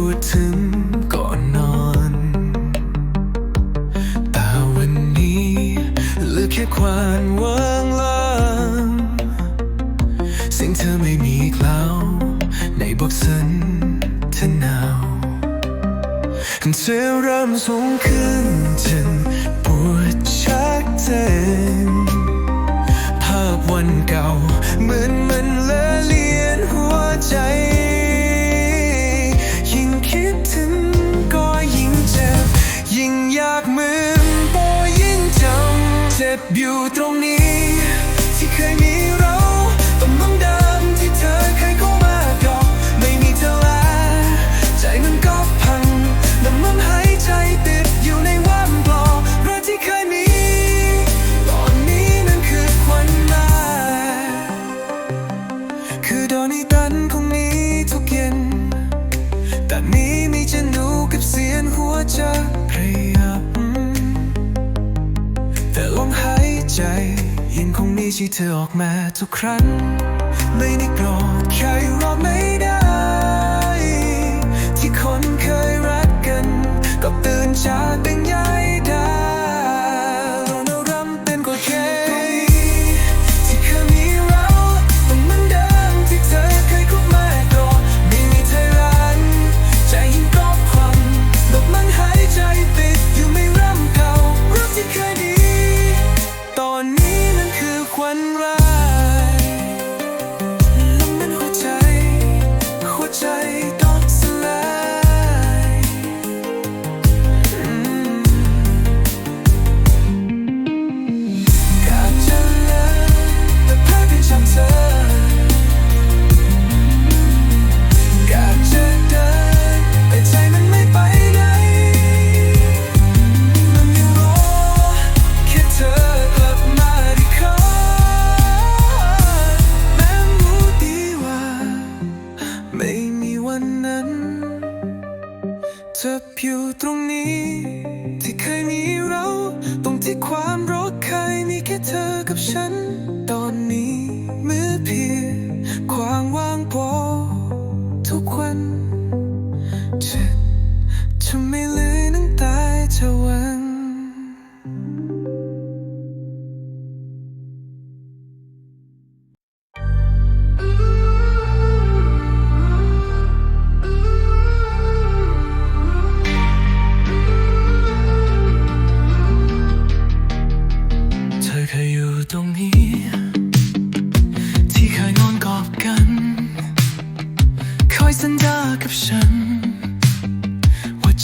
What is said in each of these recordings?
พูดถึงก่อนนอน แต่วันนี้เหลือแค่ความว่างล้าสิ่งเธอไม่มีอีกแล้วในบอกสันทนาวเธอเริ่มสูงขึ้นจนปวดชักเจ็บ ชี้เธอออกมาทุกครั้ง ไม่ได้กรธใครรอไม่ได้ ที่คนเคยรักกัน ก็ตื่นชาเป็ attention.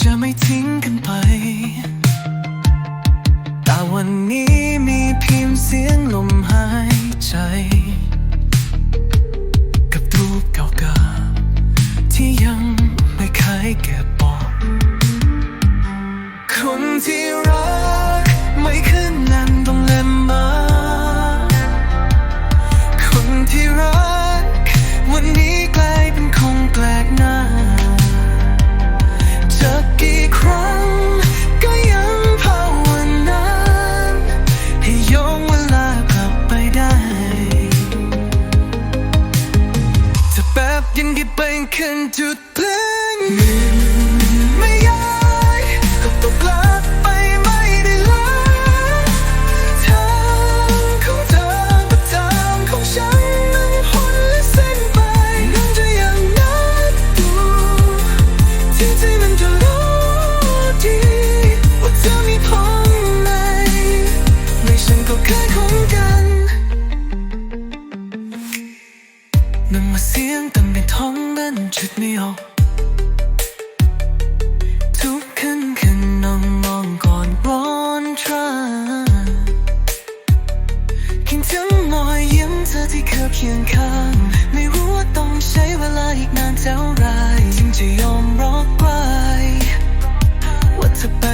จะไม่ทิ้งกันไป แต่วันนี้มีเพียงเสียงลมหายใจ กับรูปเก่าๆที่ยังไม่เคยเก็บ ยินดีเป็นคนจุดเพลง พียงถึงรอยยิ้มเธอที่เคยเคียงข้าง ไม่รู้ว่าต้องใช้เวลาอีกนานเท่าไรจึงจะยอมรอไปว่าเธอไป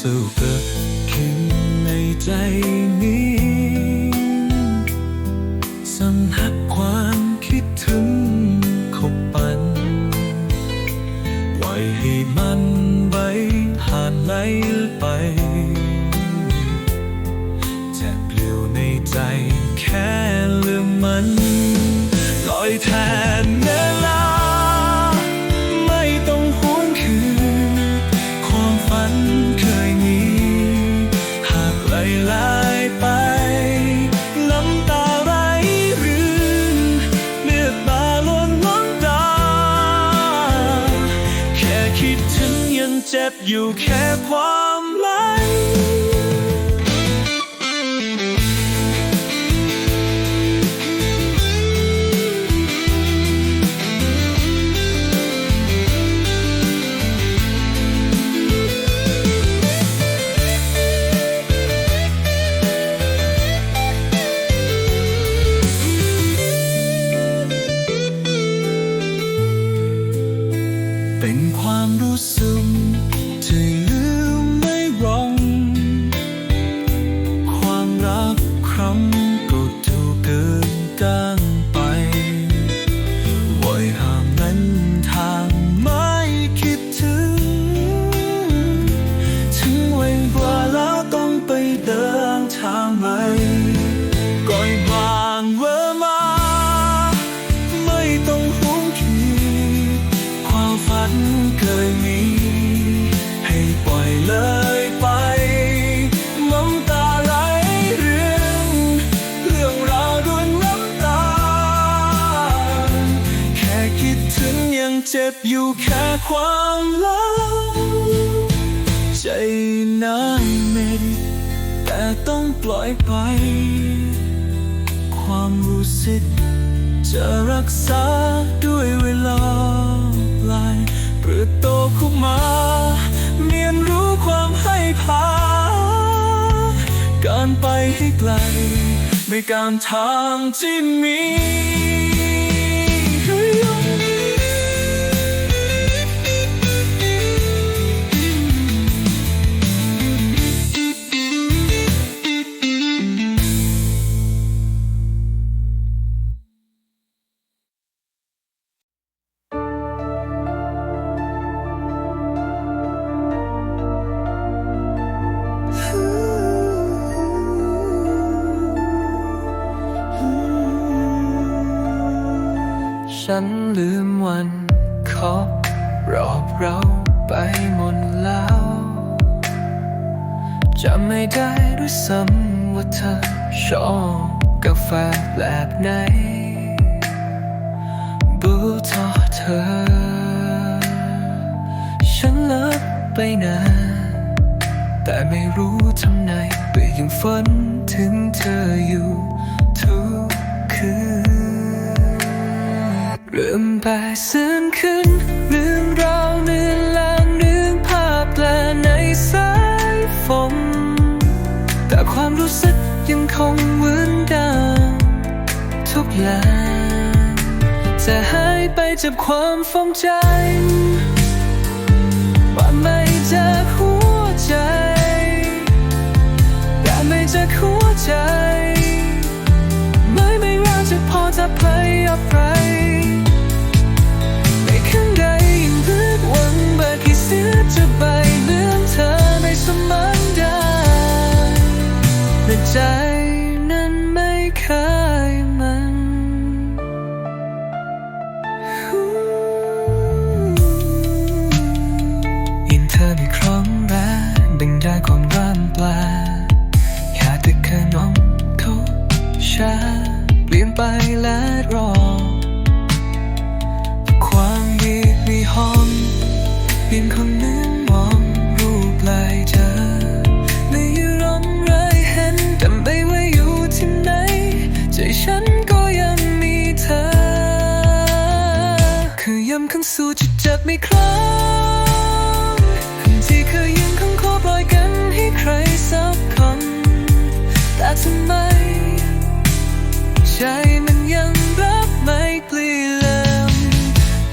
สุขก็คิดในใจนี้ เจ็บอยู่แค่ความ น่าเหม็นแต่ต้องปล่อยไป ความรู้สึกจะรักษาด้วยเวลาปลายเปิดโตขึ้นมาเรียนรู้ความให้พาการไปให้ไกล ไม่การทางที่มี ฉันลืมวันขอบรอบเราไปหมดแล้วจำไม่ได้ด้วยซ้ำว่าเธอชอบกาแฟแบบไหนบูทอเธอ ฉันเลิกไปนานแต่ไม่รู้ทำไงไปยังฝันถึงเธออยู่ทุกคืน ลืมไปซึ้งขึ้นเรื่องราวเลือนลางเรื่องภาพแลในสายฝนแต่ความรู้สึกยังคงเหมือนเดิมทุกอย่างจะหายไปจากความฟงใจว่าไม่จากหัวใจแต่ไม่จากหัวใจ ไม่ไม่รักจะพอจะไป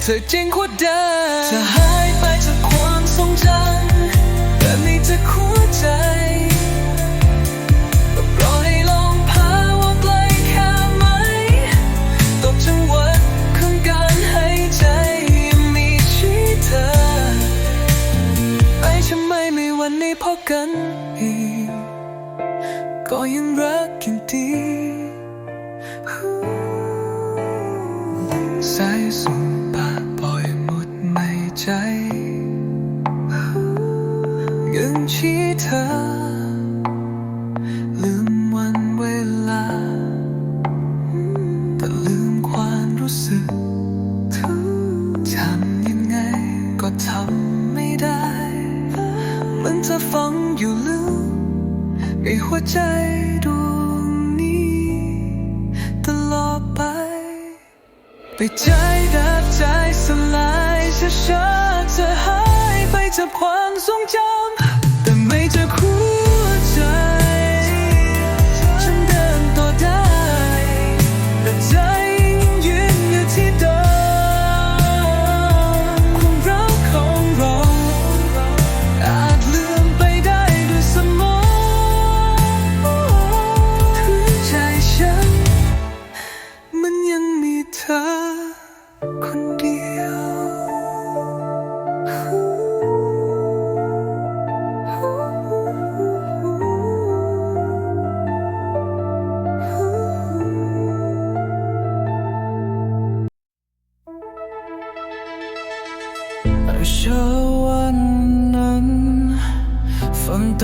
เธอจริงควรเดิน 的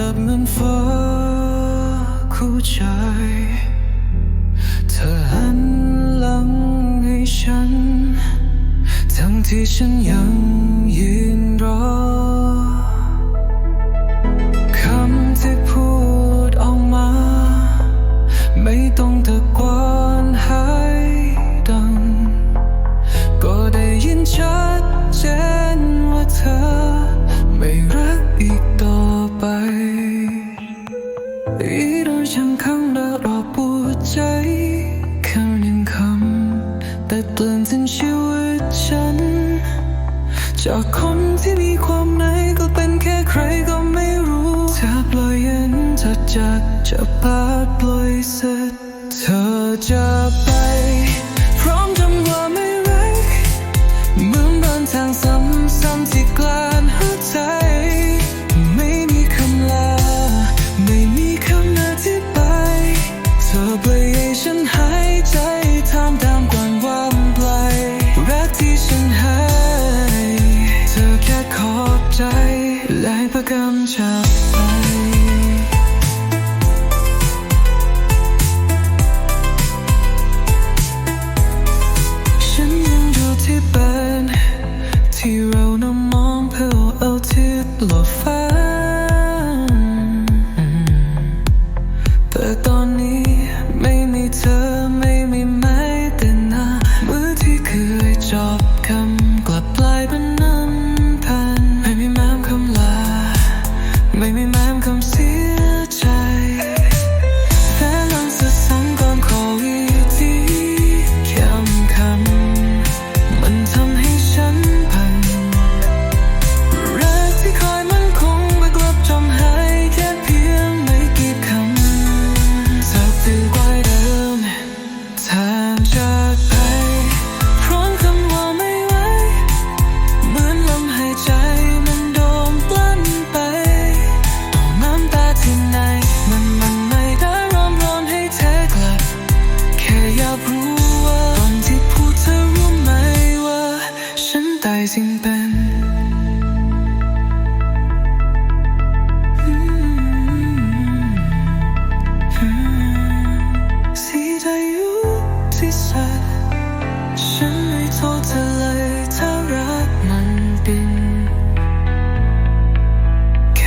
ดับเหมือนฟ้าคู่ใจ เธอหันหลังให้ฉัน ทั้งที่ฉันยังยืน จากคนที่มีความไหนก็เป็นแค่ใครก็ไม่รู้เธอปล่อยเย็นเธอจัดจะพาดปล่อยเสร็จเธอจะ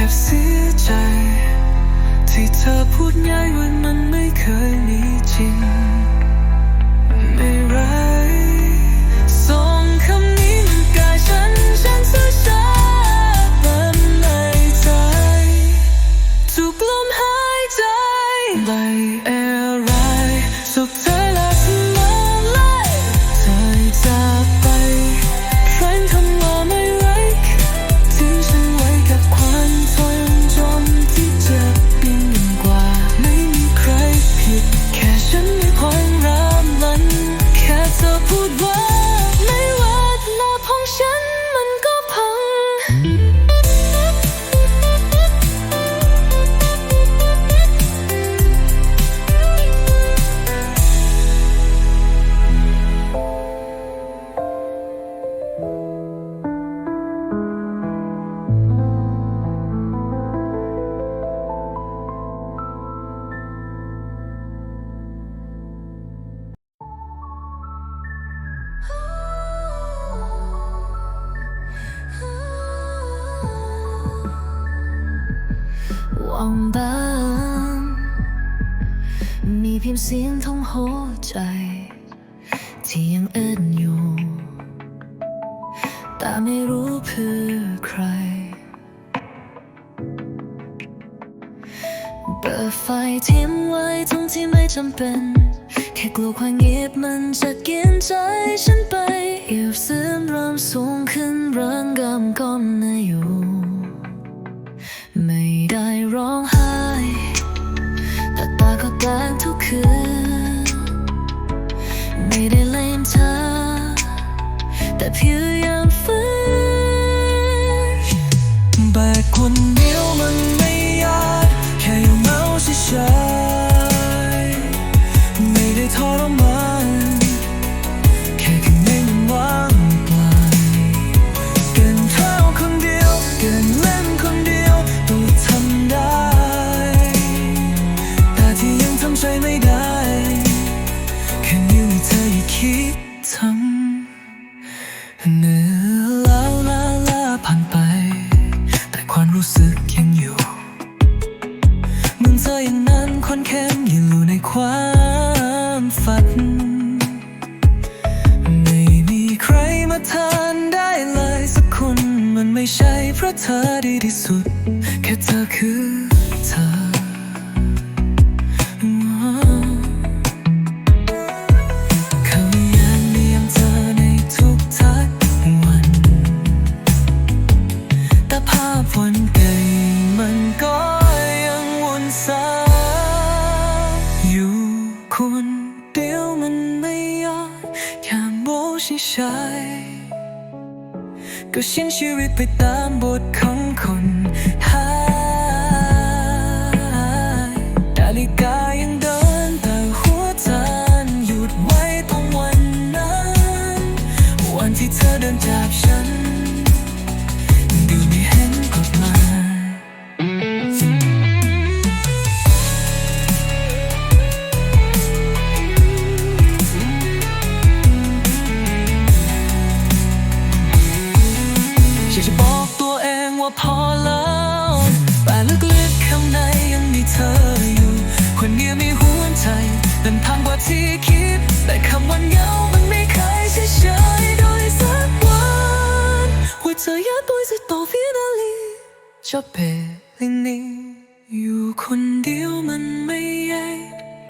บเสียใจ ที่เธอพูดง่ายว่ามันไม่เคยมีจริง ไม่ไร ของหัวใจ ที่ยังเอื้นอยู่ แต่ไม่รู้เพื่อใคร เปิดไฟทิ้งไว้ทั้งที่ไม่จำเป็น แค่กลัวความเงียบมันจะกินใจฉันไปเอียบซึมเริ่มสูงขึ้นรังมกำก้มนอยู่ไม่ได้ร้องไห้แต่ตาก็แกล้งทุกคืน แต่เพียงยามฟื้นแบกคน ใช่เพราะเธอดีที่สุด แค่เธอคือ ดินจากฉัน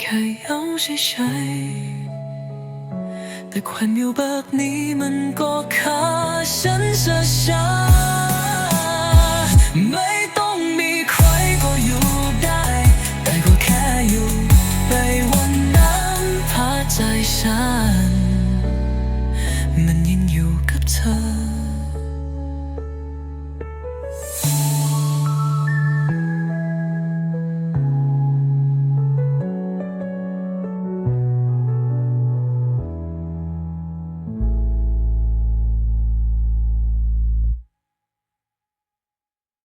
แค่เยาเฉยๆแต่ความอยู่แบบนี้มันก็ฆ่าฉันช้า